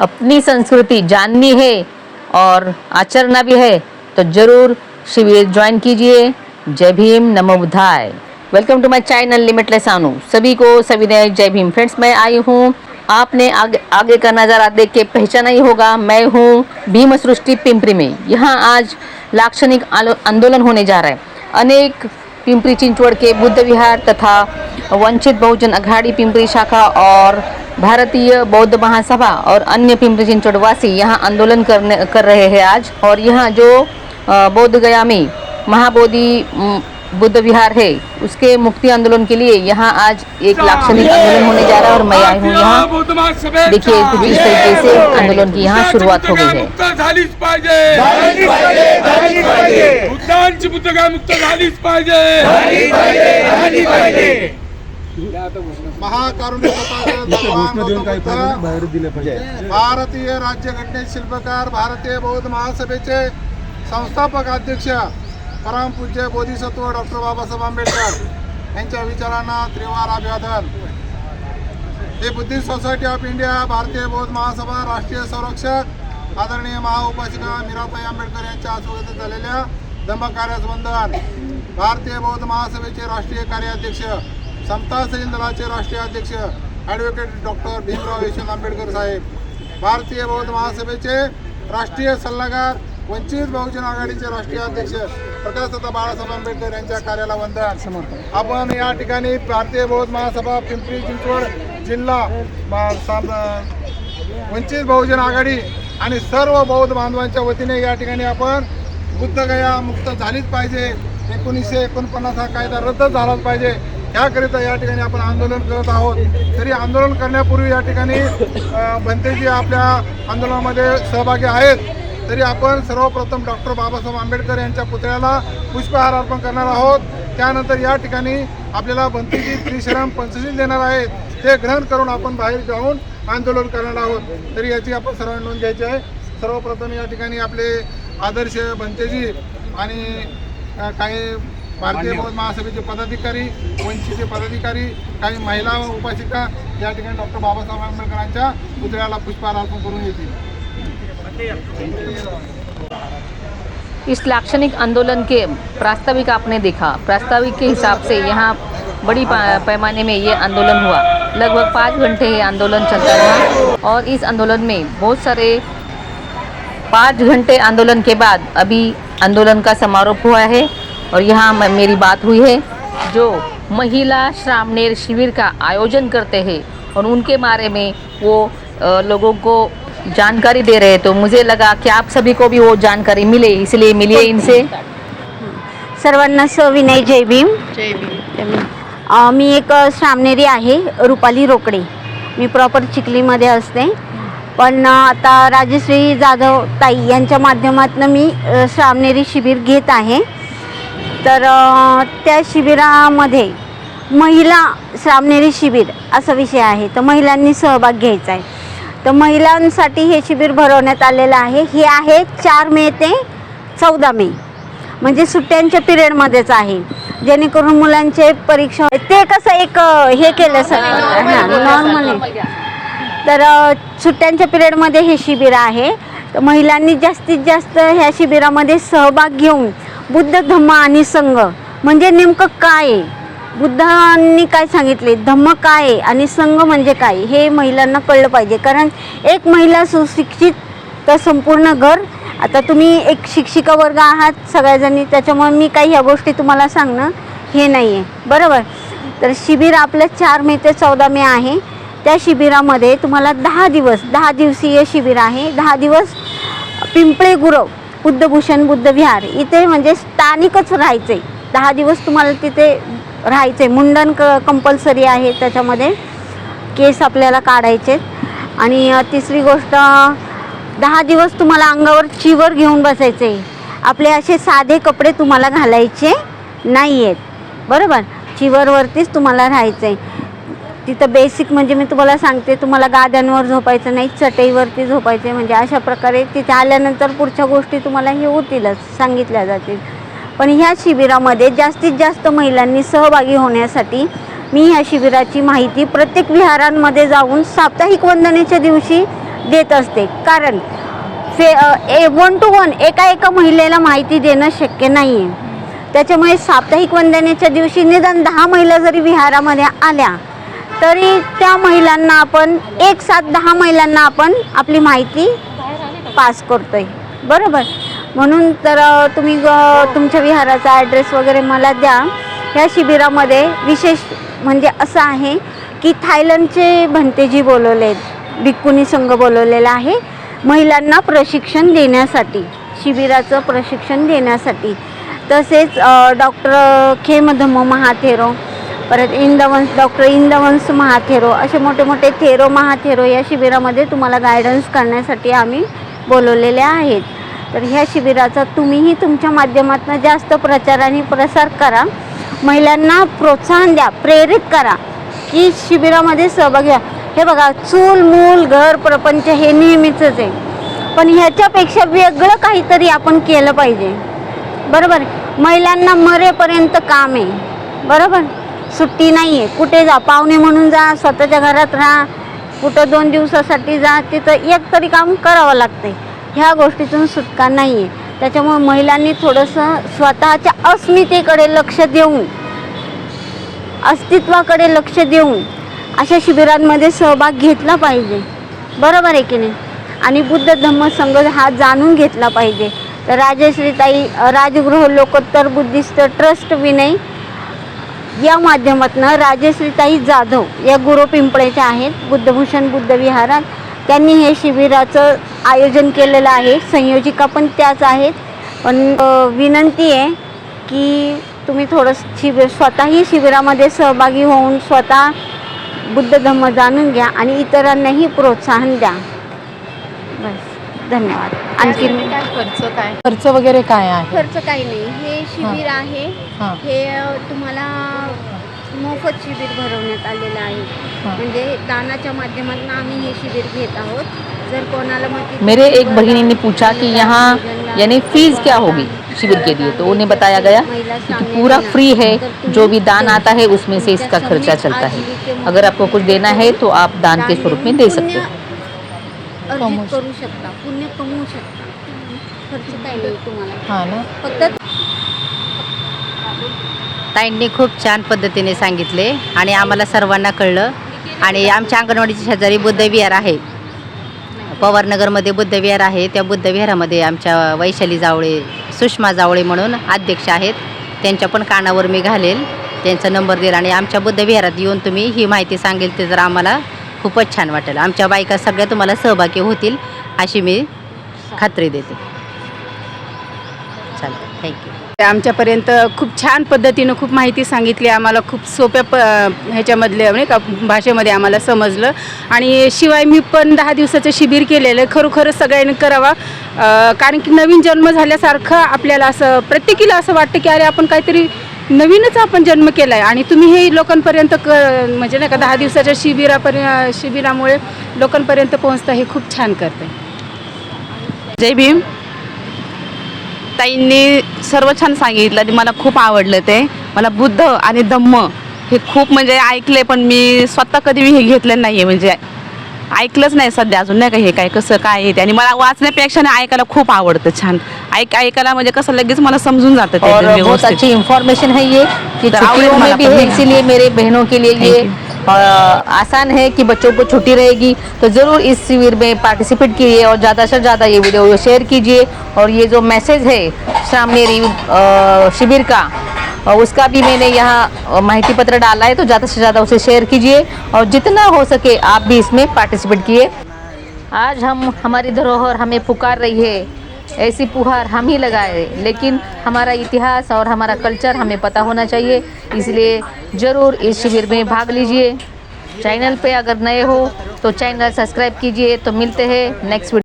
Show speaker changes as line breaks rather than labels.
अपनी संस्कृति जाननी है और आचरना भी है तो ज़रूर शिविर ज्वाइन कीजिए। जय भीम, नमो बुद्धाय। Welcome to my channel limitless आनू सभी को सविनय जय भीम। फ्रेंड्स मैं आई हूँ। आपने आगे आगे का नज़ारा देख के पहचाना ही होगा। मैं हूँ भीम सृष्टि पिंपरी में। यहाँ आज लाक्षणिक आंदोलन होने जा रहा है। अनेक पिंपरी चिंचवड़ के बुद्ध विहार तथा वंचित बहुजन अघाड़ी पिंपरी शाखा और भारतीय बौद्ध महासभा और अन्य पिंपरी चिंचवड़ वासी यहाँ आंदोलन करने कर रहे हैं आज। और यहाँ जो बौद्ध बोध गया में महाबोधि बुद्ध विहार है उसके मुक्ति आंदोलन के लिए यहाँ आज एक लाक्षणिक आंदोलन होने जा रहा है और मैं आई हूँ यहाँ। देखिए कुछ इस तरीके से आंदोलन की यहाँ शुरुआत हो गई है।
भारतीय राज्यघटनेचे शिल्पकार भारतीय बौद्ध महासभेचे संस्थापक अध्यक्ष परम पूज्य बोधिसत्व डॉक्टर बाबासाहेब आंबेडकर यांच्या विचारांना त्रिवार अभिवादन. हे बुद्धिस्ट सोसायटी ऑफ इंडिया भारतीय बौद्ध महासभा राष्ट्रीय संरक्षक आदरणीय महाउपासिका मीराबाई आंबेडकर यांच्या आस्वादित झालेल्या दंभकार्यास वंदन भारतीय बौद्ध महासभेचे राष्ट्रीय कार्याध्यक्ष समता सैन दलाचे राष्ट्रीय अध्यक्ष ॲडव्होकेट डॉक्टर भीमराव यशवंत आंबेडकर साहेब भारतीय बौद्ध महासभेचे राष्ट्रीय सल्लागार वंचित बहुजन आघाडीचे राष्ट्रीय अध्यक्ष प्रकाशदत्ता बाळासाहेब आंबेडकर यांच्या कार्याला वंदन आपण या ठिकाणी भारतीय बौद्ध महासभा पिंपरी चिंचवड जिल्हा बा- वंचित बहुजन आघाडी आणि सर्व बौद्ध बांधवांच्या वतीने या ठिकाणी आपण बुद्धगया मुक्त झालीच पाहिजे. एकोणीसशे एकोणपन्नास हा कायदा रद्द झालाच पाहिजे. ह्याकरिता या ठिकाणी आपण आंदोलन करत आहोत. तरी आंदोलन करण्यापूर्वी या ठिकाणी अ, भंतेजी आपल्या आंदोलनामध्ये सहभागी आहेत. तरी आपण सर्वप्रथम डॉक्टर बाबासाहेब आंबेडकर यांच्या पुतळ्याला पुष्पहार अर्पण करणार आहोत. त्यानंतर या ठिकाणी आपल्याला भंतेजी त्रिशरण पंचशील देणार आहेत. ते ग्रहण करून आपण बाहेर जाऊन आंदोलन करणार आहोत. तरी याची आपण सर्वांनी नोंद घ्यायची आहे. सर्वप्रथम या ठिकाणी आपले आदर्श भंतेजी आणि काही भारतीय बौद्ध महासभेचे पदाधिकारी वंचितचे पदाधिकारी काही महिला उपासिका या ठिकाणी डॉक्टर बाबासाहेब आंबेडकरांच्या पुतळ्याला पुष्पहार अर्पण करून येतील.
इस लाक्षणिक आंदोलन के प्रास्ताविक आपने देखा। प्रास्ताविक के हिसाब से यहाँ बड़ी पैमाने में ये आंदोलन हुआ। लगभग पाँच घंटे ये आंदोलन चलता रहा और इस आंदोलन में बहुत सारे पाँच घंटे आंदोलन के बाद अभी आंदोलन का समारोह हुआ है और यहाँ मेरी बात हुई है, जो महिला श्रामणेर शिविर का आयोजन करते हैं और उनके बारे में वो लोगों को जानकारी दे रहे हैं तो मुझे लगा कि आप सभी को भी वो जानकारी मिले इसलिए मिलिए इनसे।
सर्वांना सविनय जय भीम। अ, मी एक श्रामनेरी आहे रुपाली रोकडे. मी प्रॉपर चिखलीमध्ये असते. पण अ, आता राजश्री जाधव ताई यांच्या माध्यमातून मी अ, श्रामनेरी शिबिर घेत आहे. तर अ, त्या शिबिरामध्ये महिला श्रामनेरी शिबिर असा विषय आहे. तर महिलांनी सहभाग घ्यायचा आहे. तर महिलांसाठी हे शिबिर भरवण्यात आलेलं आहे. हे आहे चार मे ते चौदा मे. म्हणजे सुट्ट्यांच्या पिरियडमध्येच आहे. जेणेकरून मुलांचे परीक्षा ते कसं एक हे केलं सर. हां नॉर्मली तर सुट्ट्यांच्या पिरियडमध्ये हे शिबिर आहे. तर महिलांनी जास्तीत जास्त ह्या शिबिरामध्ये सहभाग घेऊन बुद्ध धम्म आणि संघ म्हणजे नेमकं काय आहे? बुद्धांनी काय सांगितले? धम्म काय आहे आणि संघ म्हणजे काय? हे महिलांना कळलं पाहिजे. कारण एक महिला सुशिक्षित तर संपूर्ण घर. आता तुम्ही एक शिक्षिका वर्ग आहात सगळ्याजणी. त्याच्यामुळे मी काही ह्या गोष्टी तुम्हाला सांगणं हे नाही आहे बरोबर? तर शिबिर आपलं चार मे ते चौदा मे आहे. त्या शिबिरामध्ये तुम्हाला दहा दिवस दहा दिवसीय शिबिर आहे. दहा दिवस पिंपळे गुरव बुद्धभूषण बुद्ध विहार इथे म्हणजे स्थानिकच राहायचं आहे दहा दिवस तुम्हाला तिथे राहायचं. आहे मुंडन क कंपल्सरी आहे त्याच्यामध्ये. केस आपल्याला काढायचे. आणि तिसरी गोष्ट दहा दिवस तुम्हाला अंगावर चिवर घेऊन बसायचे आपले असे साधे कपडे तुम्हाला घालायचे नाही आहेत बरोबर? चिवरवरतीच तुम्हाला राहायचं आहे तिथं बेसिक म्हणजे मी तुम्हाला सांगते तुम्हाला गाद्यांवर झोपायचं नाही चटईवरती झोपायचं म्हणजे अशा प्रकारे तिथे आल्यानंतर पुढच्या गोष्टी तुम्हाला हे होतीलच सांगितल्या जातील. पण ह्या शिबिरामध्ये जास्तीत जास्त महिलांनी सहभागी होण्यासाठी मी ह्या शिबिराची माहिती प्रत्येक विहारांमध्ये जाऊन साप्ताहिक वंदनेच्या दिवशी देत असते. कारण फे ए वन टू वन एका एका महिलेला माहिती देणं शक्य नाही आहे त्याच्यामुळे साप्ताहिक वंदनेच्या दिवशी निदान दहा महिला जरी विहारामध्ये आल्या तरी त्या महिलांना आपण एक साथ दहा महिलांना आपण आपली माहिती पास करतोय. बरोबर? म्हणून तर तुम्ही ग- तुमच्या विहाराचा ॲड्रेस वगैरे मला द्या. ह्या शिबिरामध्ये विशेष म्हणजे असं आहे की थायलंडचे भंतेजी बोलवले आहेत भिक्कुनी संघ बोलवलेला आहे. महिलांना प्रशिक्षण देण्यासाठी शिबिराचं प्रशिक्षण देण्यासाठी. तसेच डॉक्टर खेमधम्म महाथेरो परत इंदवंस डॉक्टर इंदवंस महाथेरो असे मोठे मोठे थेरो महाथेरो या शिबिरामध्ये तुम्हाला गायडन्स करण्यासाठी आम्ही बोलवलेले आहेत. तर ह्या शिबिराचा तुम्हीही तुमच्या माध्यमातून जास्त प्रचार आणि प्रसार करा. महिलांना प्रोत्साहन द्या प्रेरित करा की शिबिरामध्ये सहभागी व्हा. हे बघा चूल मूल घर प्रपंच हे नेहमीचंच आहे. पण ह्याच्यापेक्षा वेगळं काहीतरी आपण केलं पाहिजे. बरोबर? महिलांना मरेपर्यंत काम आहे. बरोबर? सुट्टी नाही आहे कुठे जा? पाहुणे म्हणून जा स्वतःच्या घरात राहा. कुठं दोन दिवसासाठी जा तिथं एक तरी काम करावं लागते ह्या गोष्टीतून सुटका नाही आहे त्याच्यामुळे महिलांनी थोडंसं स्वतःच्या अस्मितेकडे लक्ष देऊन अस्तित्वाकडे लक्ष देऊन अशा शिबिरांमध्ये सहभाग घेतला पाहिजे. बरोबर आहे की नाही? आणि बुद्ध धम्म संघ हा जाणून घेतला पाहिजे. तर राजश्रीताई राजगृह लोकोत्तर बुद्धिस्ट ट्रस्ट विनय या माध्यमातून राजश्रीताई जाधव या गुरु पिंपळेच्या आहेत. बुद्धभूषण बुद्ध विहारात. त्यांनी हे शिबिराचं आयोजन केलेलं आहे. संयोजिका पण त्याच आहेत. पण विनंती आहे की तुम्ही थोडं शिबिर स्वतःही शिबिरामध्ये सहभागी होऊन स्वतः बुद्ध धम्म जाणून घ्या आणि इतरांनाही प्रोत्साहन द्या. बस धन्यवाद. आणखी
काय खर्च काय? खर्च वगैरे काय आहे?
खर्च काही नाही. हे शिबिर आहे.
हां.
हे तुम्हाला मोफत शिबिर भरवण्यात आलेलं आहे. म्हणजे दानाच्या माध्यमातून आम्ही हे शिबिर घेत आहोत. जर कोणाला
मेरे एक बहिनी ने पूछा कि यहाँ यानी फ़ीस क्या होगी शिविर के लिए? तो उन्हें बताया गया कि पूरा फ्री है जो भी दान आता है उसमें से इसका खर्चा चलता है। अगर आपको कुछ देना है तो आप दान के स्वरूप में दे सकते हो।
करू शकता पुण्य कमवू शकता. खर्च काही तुम्हाला.
हाँ ना?
फक्त
ताईंनी खूप छान पद्धतीने सांगितले आणि आम्हाला सर्वांना कळलं. आणि आमच्या अंगणवाडीच्या शेजारी बुद्ध विहार आहे. पवारनगरमध्ये बुद्ध विहार आहे. त्या बुद्ध विहारामध्ये आमच्या वैशाली जावळे सुषमा जावळे म्हणून अध्यक्ष आहेत. त्यांच्या पण कानावर मी घालेल. त्यांचा नंबर देईल आणि आमच्या बुद्धविहारात येऊन तुम्ही ही माहिती सांगेल ते जर आम्हाला खूपच छान वाटेल. आमच्या बायका सगळ्या तुम्हाला सहभागी होतील अशी मी खात्री देते. चालेल. थँक्यू
आमच्यापर्यंत खूप छान पद्धतीनं खूप माहिती सांगितली. आम्हाला खूप सोप्या प ह्याच्यामधले नाही का भाषेमध्ये आम्हाला समजलं. आणि शिवाय मी पण दहा दिवसाचं शिबिर केलेलं आहे. खरोखरच सगळ्यांनी करावा. कारण की नवीन जन्म झाल्यासारखं आपल्याला असं प्रत्येकीला असं वाटतं की अरे आपण काहीतरी नवीनच आपण जन्म केला आहे आणि तुम्ही हे लोकांपर्यंत क म्हणजे नाही का दहा दिवसाच्या शिबिरापर्यंत शिबिरामुळे लोकांपर्यंत पोहोचता हे खूप छान करते
जय भीम. ताईंनी सर्व छान सांगितलं ते मला खूप आवडलं ते. मला बुद्ध आणि धम्म हे खूप म्हणजे ऐकले पण मी स्वतः कधी मी हे घेतलं नाही आहे म्हणजे ऐकलंच नाही सध्या अजून नाही का हे काय कसं काय आहे ते. आणि मला वाचण्यापेक्षा ना ऐकायला खूप आवडतं छान. ऐक ऐकायला म्हणजे कसं लगेच मला समजून जातं
और बहुत. अच्छी इंफॉर्मेशन है ये कि छुट्टियों में भी है? इसीलिए मेरे बहनों के लिए ये आसान है कि बच्चों को छुट्टी रहेगी तो ज़रूर इस शिविर में पार्टिसिपेट कीजिए और ज़्यादा से ज़्यादा ये वीडियो शेयर कीजिए। और ये जो मैसेज है सामनेरी अ, शिविर का अ, उसका भी मैंने यहाँ माहिती पत्र डाला है तो ज़्यादा से ज़्यादा उसे शेयर कीजिए। और जितना हो सके आप भी इसमें पार्टिसिपेट किए। आज हम हमारी धरोहर हमें पुकार रही है। ऐसी पुहार हम ही लगाए, लेकिन हमारा इतिहास और हमारा कल्चर हमें पता होना चाहिए। इसलिए ज़रूर इस शिविर में भाग लीजिए। चैनल पे अगर नए हो तो चैनल सब्सक्राइब कीजिए। तो मिलते हैं नेक्स्ट